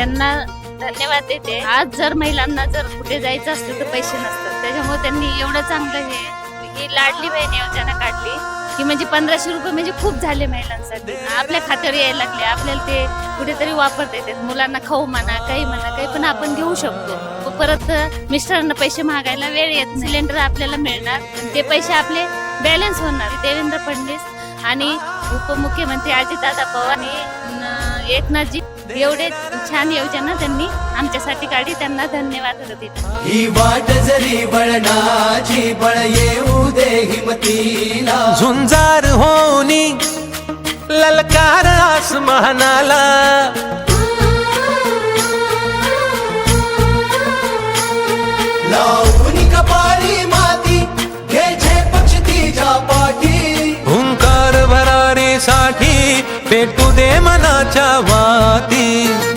त्यांना धन्यवाद देते. आज जर महिलांना जर कुठे जायचं असतं तर पैसे नसतात. त्याच्यामुळे त्यांनी एवढं चांगलं हे ही लाडली बहीण योजना काढली. की म्हणजे पंधराशे रुपये म्हणजे खूप झाले महिलांसाठी. आपल्या खात्यावर यायला लागले. आपल्याला ते कुठेतरी वापरता येतात. मुलांना खाऊ म्हणा काही म्हणा काही पण आपण घेऊ शकतो. परत मिस्टरांना पैसे मागायला वेळ येत सिलेंडर आपल्याला मिळणार. ते पैसे आपले बॅलन्स होणार. देवेंद्र फडणवीस आणि उपमुख्यमंत्री अजितदादा पवार आणि एकनाथजी एवढे छान योजना त्यांनी. आमच्यासाठी काढली त्यांना धन्यवाद देते ही वाट जरी बळणाची बळ येऊ दे हिमतीला. झुंजार होनी ललकार आसमानाला. लावून कपाळी माती घ्यायचे पक्ष तिच्या पाठी. हुंकार भरारीसाठी पेटू दे मनाच्या वाती.